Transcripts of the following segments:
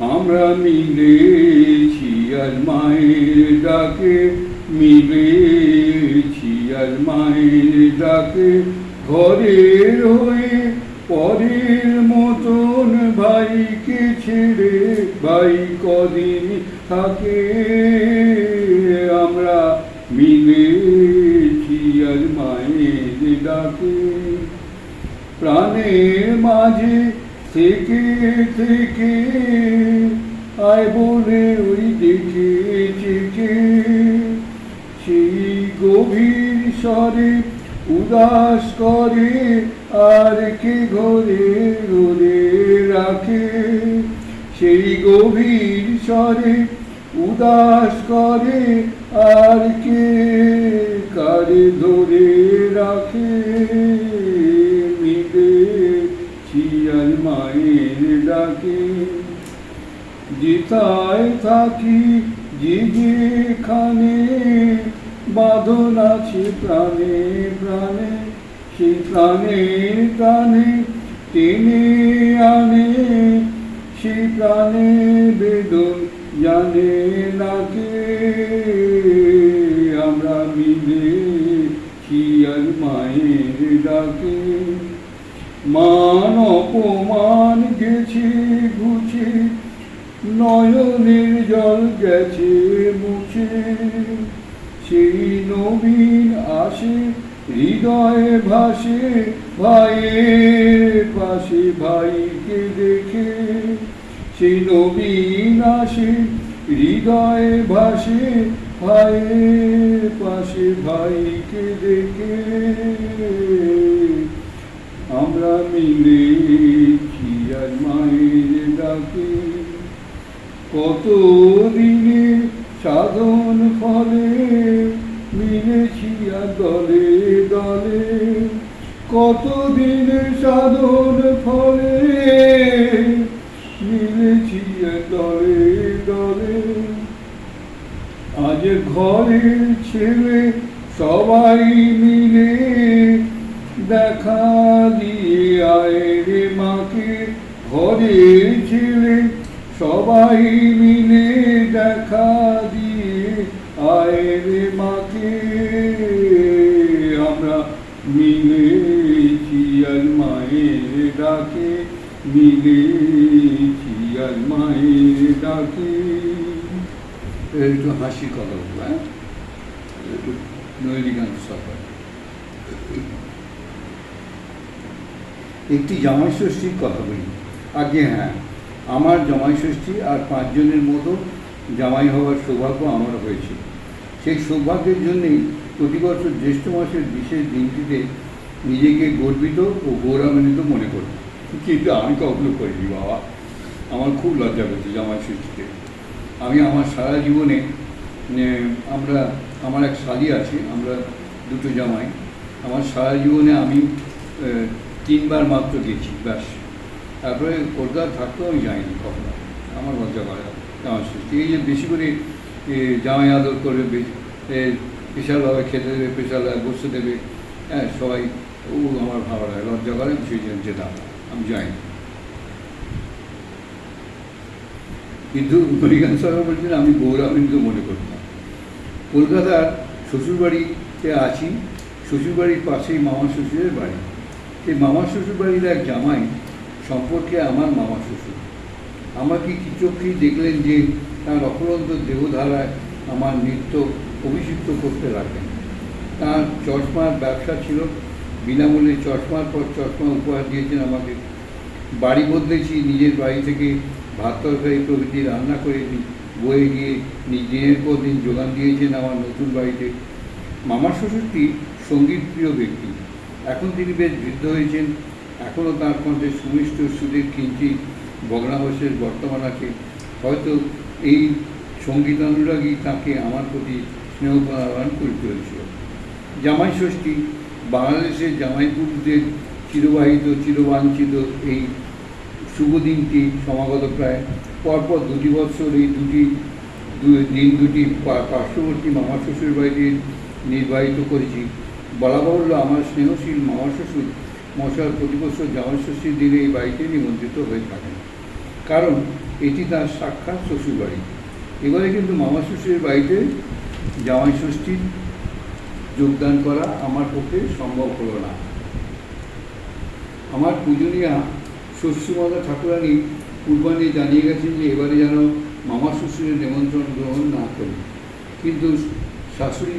আমরা মিলেছি আর মায়ের ডাকে, মিলেছি আর মায়ের ডাকে। ঘরের হয়ে পরের মতন ভাইকে ছেড়ে ভাই কদিন থাকে। আমরা মিলেছি আর মায়ের ডাকে। প্রাণের মাঝে থেকে থেকে আয় বলে ওই দেখে চেকে সেই গভীর স্বরে উদাস করে আর কে ঘরে ঘরে রাখে? সেই গভীর স্বরে উদাস করে আর কে কারে ধরে রাখে? মায়ের ডাকে যেথায় থাকি যেখানে বাঁধন আছে প্রাণে প্রাণে, সেই প্রাণের প্রাণে টেনে আনে, সেই প্রাণে বেদন জানে নাকে। আমরা মিলে চিয়াল মায়ের ডাকে। মান অপমান গেছে, ঘুচে, নয়নের জল গেছে, মুছে। সেই নবীন আসে, হৃদয়ে ভাসে, ভাইয়ের পাশে ভাইকে দেখে। সেই নবীন আসে, হৃদয়ে ভাসে, ভাইয়ের পাশে ভাইকে দেখে। আমরা মিলে আর মায়ের ডাকে। কত দিনে সাধন ফলে মিলেছি আর দলে দলে। কত দিনে সাধন ফলে মিলেছি আর দলে দলে। আজ ঘরের ছেলে সবাই মিলে দেখা দিয়ে আয় রে মাকে ঘরের ছেলে সবাই মিলে দেখা দিয়ে আয় রে মাকে। আমরা মিলেছি আর মায়ের ডাকে, মিলেছি আর মায়ের ডাকে। একটু হাসির কথা বলব হ্যাঁ? একটু নৈনিকান্ত সরকার একটি জামাই ষষ্ঠীর কথা বলি। আগে হ্যাঁ আমার জামাই ষষ্ঠী আর পাঁচজনের মতো জামাই হওয়ার সৌভাগ্য আমার হয়েছে। সেই সৌভাগ্যের জন্যেই প্রতি বছর জ্যৈষ্ঠ মাসের বিশেষ দিনটিতে নিজেকে গর্বিত ও গৌরবান্বিত মনে করি। কিন্তু আমি কখনো করিনি, বাবা। আমার খুব লজ্জা পেয়েছে জামাই ষষ্ঠীতে আমি আমার সারা জীবনে আমরা, আমার এক শালি আছে, আমরা দুটো জামাই। আমার সারা জীবনে আমি তিনবার মাত্র গেছি ব্যাস। তারপরে কলকাতা থাকতেও আমি যাইনি কখনো। আমার লজ্জা করে জামাই ষষ্ঠী এই যে বেশি করে জামাই আদর করবে বেশি এ, স্পেশালভাবে খেতে দেবে স্পেশালভাবে বসতে দেবে হ্যাঁ সবাই ও আমার ভালো লাগে লজ্জা করে সেই জন্য যেতাম আমি যাইনি। কিন্তু মরিগান সরকার বলছেন আমি গৌরবান্বিত মনে করতাম কলকাতার শ্বশুরবাড়িতে আছি শ্বশুরবাড়ির পাশেই মামা শ্বশুরের বাড়ি। সেই মামা শ্বশুরবাড়ির এক জামাই সম্পর্কে আমার মামা শ্বশুর। আমাকে কি চোখেই দেখলেন যে তার অপরন্ত দেহধারায় আমার নৃত্য অভিষিক্ত করতে রাখেন তার চশমার ব্যবসা ছিল, বিনামূল্যে চশমার পর চশমা উপহার দিয়েছেন আমাকে। বাড়ি বদলেছি, নিজের বাড়ি থেকে ভাত তরকারি প্রভৃতি রান্না করে বয়ে গিয়ে দিনের পর দিন যোগান দিয়েছেন আমার নতুন বাড়িতে। মামা শ্বশুরটি সংগীত প্রিয় ব্যক্তি। এখন তিনি বেশ বৃদ্ধ হয়েছেন। এখনও তার কণ্ঠে সুমিষ্ট সুদের কিঞ্চি ভগ্নাবশেষ বর্তমান আছে। হয়তো এই সংগীত অনুরাগী তাকে আমার প্রতি স্নেহ প্রদান করে হয়েছিল জামাই ষষ্ঠী, বাংলাদেশের জামাই পুরুষদের চিরবাহিত, চিরবাঞ্ছিত এই শুভ দিনটি সমাগত প্রায় পরপর দুটি বছর এই দুটি দিন দুটি পার্শ্ববর্তী মামা শ্বশুর বাড়িতে নির্বাহিত করেছি। বলা বাহুল্য আমার স্নেহশীল মামা শ্বশুর মশার প্রতি বছর জামাই ষষ্ঠীর দিনে এই বাড়িতে নিমন্ত্রিত হয়ে থাকেন। কারণ এটি তার সাক্ষাৎ শ্বশুরবাড়ি। এবারে কিন্তু মামা শ্বশুরের বাড়িতে জামাই ষষ্ঠীর যোগদান করা আমার পক্ষে সম্ভব হলো না। আমার পূজনীয়া শ্বশুরমাতা ঠাকুরানী পূর্বাণী জানিয়ে গেছেন যে এবারে যেন মামা শ্বশুরের নিমন্ত্রণ গ্রহণ না করি। কিন্তু শাশুড়ি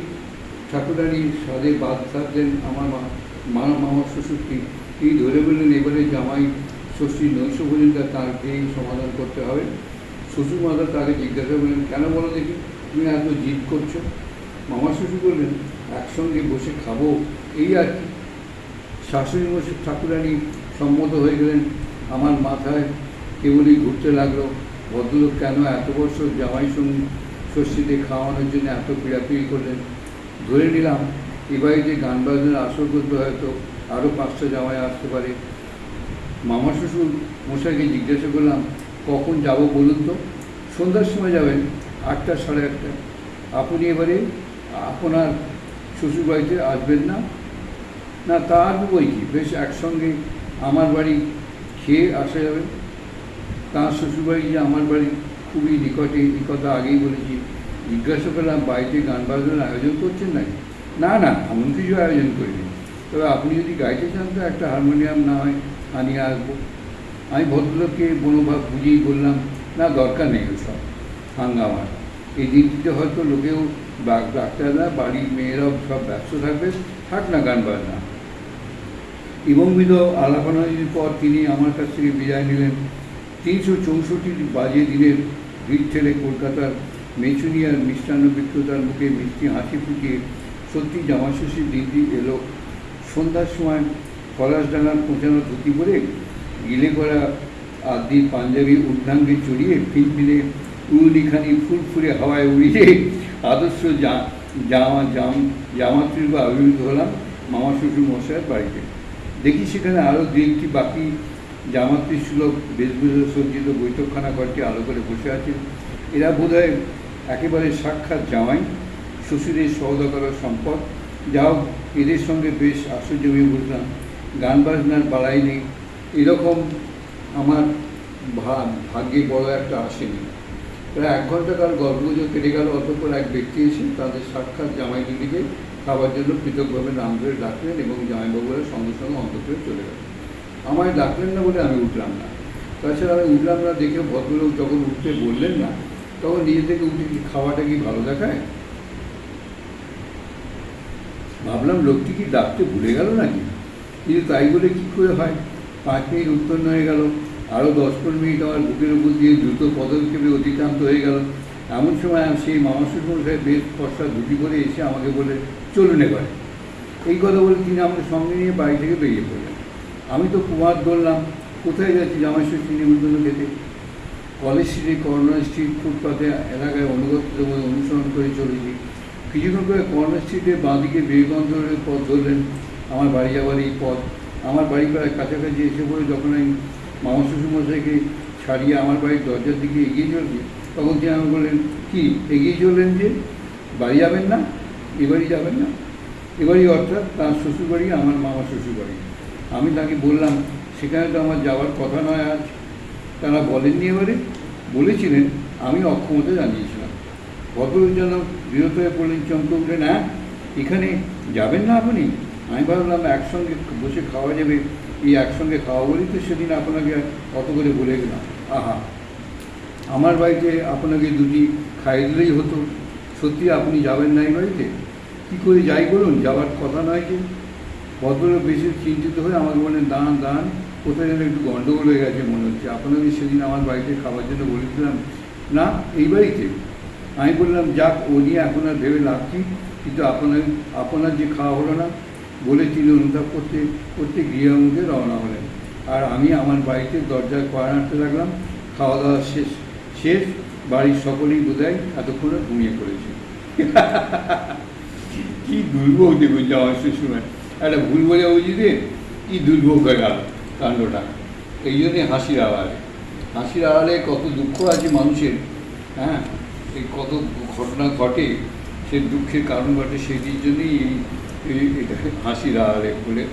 ঠাকুরানী সাদে বাদ থাকলেন আমার মা মা মামা শ্বশুরকে। তিনি ধরে বললেন, এবারে জামাই ষষ্ঠীর নৈশ ভোজনটা তাঁকেই সমাধান করতে হবে। শ্বশুর মাতা তাকে জিজ্ঞাসা করলেন, কেন বলো দেখি, তুমি এত জিদ করছ? মামা শ্বশুর বললেন, একসঙ্গে বসে খাব, এই আর কি। শাশুড়ি মশাই, ঠাকুরানী সম্মত হয়ে গেলেন। আমার মাথায় কেবলই ঘুরতে লাগল, ভদ্রলোক কেন এত বছর জামাই সঙ্গী ষষ্ঠীতে খাওয়ানোর জন্য এত পীড়াপিড়ি করলেন? ধরে নিলাম এ বাড়িতে গান বাজনার আসর করতে হয়তো আরও পাঁচটা জামাই আসতে পারে। মামা শ্বশুর মশাইকে জিজ্ঞাসা করলাম, কখন যাব বলুন তো? সন্ধ্যার সময় যাবেন, আটটা সাড়ে আটটা আপনি এবারে, আপনার শ্বশুরবাড়িতে আসবেন না? না তার বই কি, বেশ একসঙ্গে আমার বাড়ি খেয়ে আসা যাবে। তার শ্বশুরবাড়ি যে আমার বাড়ি, খুবই নিকটে কথা আগেই বলেছি। জিজ্ঞাসা করলাম, বাড়িতে গান বাজনার আয়োজন করছেন নাকি? না না, এমন কিছু আয়োজন করিনি। তবে আপনি যদি গাইতে চান, তো একটা হারমোনিয়াম না হয় আনিয়ে আসব। আমি ভদ্রলোককে মনোভাব বুঝিয়েই বললাম, না, দরকার নেই ওসব হাঙ্গামার এই দিনটিতে হয়তো লোকেও ডাক- ডাক্তাররা, বাড়ির মেয়েরাও সব ব্যস্ত থাকবে, থাক না গান বাজনা। এবং বিধ আলাপনাদির পর তিনি আমার কাছ থেকে বিদায় নিলেন। তিনশো চৌষট্টি বাজে দিনের ভিড় ঠেলে কলকাতার মেচুনিয়ার মিষ্টান্ন বিক্রেতার মুখে মিষ্টি হাসি ফুটিয়ে সত্যি জামাশোষীর দিনটি এলো। সন্ধ্যার সময় পলাশডাঙ্গার পৌঁছানো ধুতি পরে গিলে করা আদি পাঞ্জাবি ঊর্ধ্বাঙ্গে চড়িয়ে ফিনফিনে উড়ুলিখানি ফুরফুরে হাওয়ায় উড়িয়ে আদর্শ জা- জামা, জাম, জামাত্রীর বা আবির্ভূত হলাম মামা শ্বশুর মশাইয়ের বাড়িতে। দেখি সেখানে আরও দু একটি বাকি জামাত্রী সুলভ বেশভূষা সজ্জিত বৈঠকখানা ঘরটি আলো করে বসে আছে। এরা বোধহয় একেবারে সাক্ষাৎ জামাই শ্বশুরের সহদকরার সম্পদ। যা হোক এদের সঙ্গে বেশ আশ্চর্য হয়ে বললাম গান বাজনার বাড়াই নেই। এরকম আমার ভাগ্যে বড় একটা আসেনি প্রায় এক ঘণ্টা তার গল্পগুজব কেটে গেল। অতঃপর এক ব্যক্তি এসে তাদের সাক্ষাৎ জামাই দুটিকে খাবার জন্য পৃথকভাবে নাম ধরে ডাকলেন এবং জামাইবাবুরা সঙ্গে সঙ্গে অন্তপুরে চলে গেলেন আমায় ডাকলেন না বলে আমি উঠলাম না। তাছাড়া আমি উঠলাম না দেখে ভদ্রলোক যখন উঠতে বললেন না তখন নিজে থেকে উঠে কি খাওয়াটা কি ভালো দেখায়? ভাবলাম লোকটি কি ডাকতে ভুলে গেল নাকি? কিন্তু তাই বলে কি করে হয়? পাঁচ মিনিট উত্তর হয়ে গেল। আরও দশ পনেরো মিনিট আমার বুকের উপর দিয়ে দ্রুত পদক্ষেপে অতিক্রান্ত হয়ে গেল। এমন সময় সেই মামা শ্বশুরমশাই বেশ ফসা ধুতি করে এসে আমাকে বলে চলুন এবারে। এই কথা বলে তিনি আমাকে সঙ্গে নিয়ে বাড়ি থেকে বেরিয়ে পড়লেন। আমি তো কুমার ধরলাম। কোথায় যাচ্ছি জামাই ষষ্ঠী নিমন্ত্রণ খেতে? কলেজ স্ট্রিটে কর্নার স্ট্রিট ফুটপাথে এলাকায় মধ্যে অনুসরণ করে চলেছি। কিছুক্ষণ পরে কর্নার স্ট্রিটে বাঁদিকে বিবেকানন্দ পথ ধরলেন আমার বাড়ি যাওয়ার এই পথ। আমার বাড়ি প্রায় কাছাকাছি এসে পড়ে যখন আমি মামা শ্বশুরমশাইকে ছাড়িয়ে আমার বাড়ির দরজার দিকে এগিয়ে চলছি, তখন তিনি আমাকে বললেন, কি, এগিয়ে চললেন যে? বাড়ি যাবেন না? এবারই যাবেন না? এবারই অর্থাৎ তার শ্বশুরবাড়ি আমার মামা শ্বশুরবাড়ি আমি তাকে বললাম, সেখানে তো আমার যাওয়ার কথা নয় আজ। তারা বলেননি এবারে? বলেছিলেন, আমি অক্ষমতা জানিয়েছিলাম। ভদ্রলোক যেন বিরত হয়ে পড়লেন, চমকে উঠলেন হ্যাঁ এখানে যাবেন না আপনি? আমি ভাবলাম একসঙ্গে বসে খাওয়া যাবে। এই একসঙ্গে খাওয়া বলেই তো সেদিন আপনাকে কত করে বলে গেলাম। আহা, আমার বাড়িতে আপনাকে দুটি খাইয়ে দিলেই হতো। সত্যি আপনি যাবেন না এই বাড়িতে? কী করে যাই বলুন? যাওয়ার কথা নয় যে? ভদ্রলোক বেশি চিন্তিত হয়ে আমাকে বলেন দাঁড়ান দাঁড়ান। কোথায় যেন একটু গণ্ডগোল হয়ে গেছে মনে হচ্ছে। আপনাকে সেদিন আমার বাড়িতে খাবার জন্য বলেছিলাম, না, এই বাড়িতে। আমি বললাম, যাক, ও নিয়ে এখন আর ভেবে লাগছি কিন্তু আপনার আপনার যে খাওয়া হলো না? বলে তিনি অনুতাপ করতে করতে গৃহমুখে রওনা হলেন। আর আমি আমার বাড়িতে দরজায় কড়া নাড়তে লাগলাম। খাওয়া দাওয়া শেষ শেষ, বাড়ির সকলেই বোধহয় এতক্ষণে ঘুমিয়ে পড়েছে। কি দুর্ভোগ দেখুন যাওয়ার সময়। একটা ভুল বোঝা বুঝি দিয়ে কি দুর্ভোগ হয়ে গেল। কাণ্ডটা। এই জন্যে হাসির আড়ালে হাসির আড়ালে কত দুঃখ আছে মানুষের হ্যাঁ? এই কত ঘটনা ঘটে সে দুঃখের কারণ ঘটে সেটির জন্যই এই হাসির আড়ালে বলে